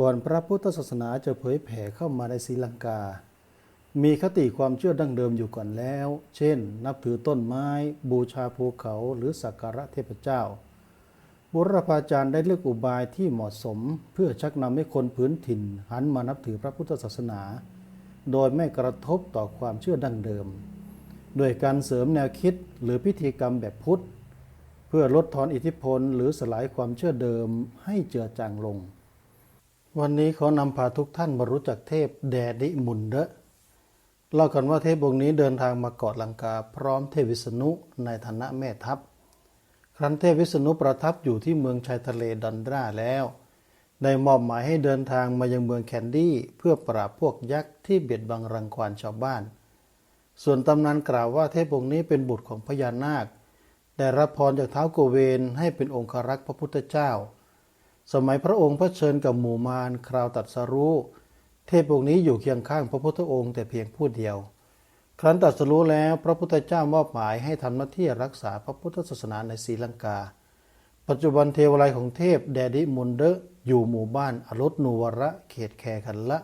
ก่อนพระพุทธศาสนาจะเผยแผ่เข้ามาในศรีลังกา มีคติความเชื่อดั้งเดิมอยู่ก่อนแล้ว เช่น นับถือต้นไม้ บูชาภูเขาหรือสักการะเทพเจ้า บุรพาจารย์ได้เลือกอุบายที่เหมาะสม เพื่อชักนำให้คนพื้นถิ่น หันมานับถือพระพุทธศาสนา โดยไม่กระทบต่อความเชื่อดั้งเดิม โดยการเสริมแนวคิดหรือพิธีกรรมแบบพุทธ เพื่อลดทอนอิทธิพล หรือสลายความเชื่อเดิมให้เจือจางลง วันนี้ขอนำพาทุกท่านมารู้จักเทพแดดิมุนเดะเล่ากันว่าเทพองค์นี้เดินทางมาเกาะลังกา พร้อมเทพวิษณุในฐานะแม่ทัพ ครั้นเทพวิษณุประทับอยู่ที่เมืองชายทะเลดอนดราแล้ว ได้มอบหมายให้เดินทางมายังเมืองแคนดี้ เพื่อปราบพวกยักษ์ที่เบียดบังรังควานชาวบ้าน ส่วนตำนานกล่าวว่าเทพองค์นี้เป็นบุตรของพญานาค ได้รับพรจากเท้าโกเวนให้เป็นองครักษ์พระพุทธเจ้า สมัยพระองค์เผชิญกับหมู่มารคราวตัดสรู้ เทพองค์นี้อยู่เคียงข้างพระพุทธองค์แต่เพียงผู้เดียว ครั้นตัดสรู้แล้วพระพุทธเจ้ามอบหมายให้ทำหน้าที่รักษาพระพุทธศาสนาในศรีลังกา ปัจจุบันเทวไลยของเทพแดดิมุนเดอยู่หมู่บ้านอรุณนูวระเขตแคคันละ